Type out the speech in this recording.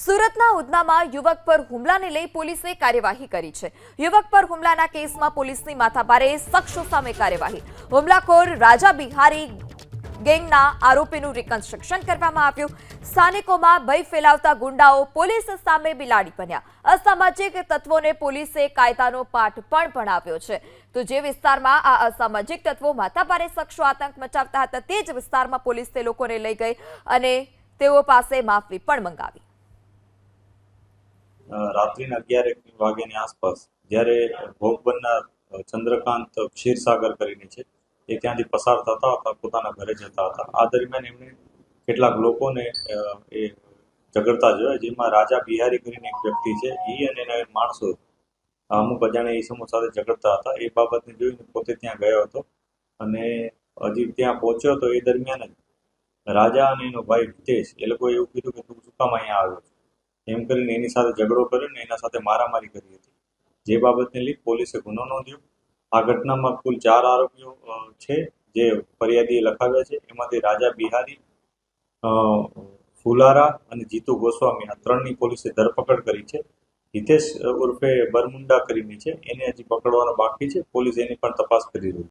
સુરતના ઉધનામાં યુવક પર હુમલાને લઈ પોલીસે કાર્યવાહી કરી છે. યુવક પર હુમલાના કેસમાં પોલીસની માથાભારે શખ્સો સામે કાર્યવાહી. હુમલાખોર રાજા બિહારી ગેંગના આરોપીનું રિકન્સ્ટ્રક્શન કરવામાં આવ્યું. સ્થાનિકોમાં ભય ફેલાવતા ગુંડાઓ પોલીસ સામે બિલાડી બન્યા. અસામાજિક તત્વોને પોલીસે કાયદાનો પાઠ પણ ભણાવ્યો છે. તો જે વિસ્તારમાં આ અસામાજિક તત્વો માથાભારે શખ્સો આતંક મચાવતા હતા, તે જ વિસ્તારમાં પોલીસ તે લોકોને લઈ ગઈ અને તેઓ પાસે માફી પણ મંગાવી. રાત્રિના અગિયાર એક વાગ્યાની આસપાસ જ્યારે ભોગ બનનાર ચંદ્રકાંત ક્ષીરસાગર કરીને છે, એ ત્યાંથી પસાર થતા હતા, પોતાના ઘરે જતા હતા આ દરમિયાન એમણે કેટલાક લોકોને એ ઝઘડતા જોયા, જેમાં રાજા બિહારી કરીને એક વ્યક્તિ છે એ અને એના માણસો, અમુક અજાણ્યા ઈસમો સાથે ઝઘડતા હતા એ બાબતને જોઈને પોતે ત્યાં ગયો હતો અને હજી ત્યાં પહોંચ્યો તો એ દરમિયાન જ રાજા અને એનો ભાઈ હિતેશ, એ લોકોએ એવું કીધું કે તું શું કામ અહીંયા આવ્યો છે? એમ કરીને એની સાથે ઝઘડો કર્યો ને એના સાથે મારામારી કરી હતી. જે બાબતને લઈ પોલીસે ગુનો નોંધ્યો. આ ઘટનામાં કુલ ચાર આરોપીઓ છે, જે ફરિયાદીએ લખાવ્યા છે. એમાંથી રાજા બિહારી ફુલારા અને જીતુ ગોસ્વામી આ ત્રણની પોલીસે ધરપકડ કરી છે. હિતેશ ઉર્ફે બરમુંડા કરીને છે. એને હજી પકડવાનો બાકી છે. પોલીસ એની પણ તપાસ કરી રહી છે.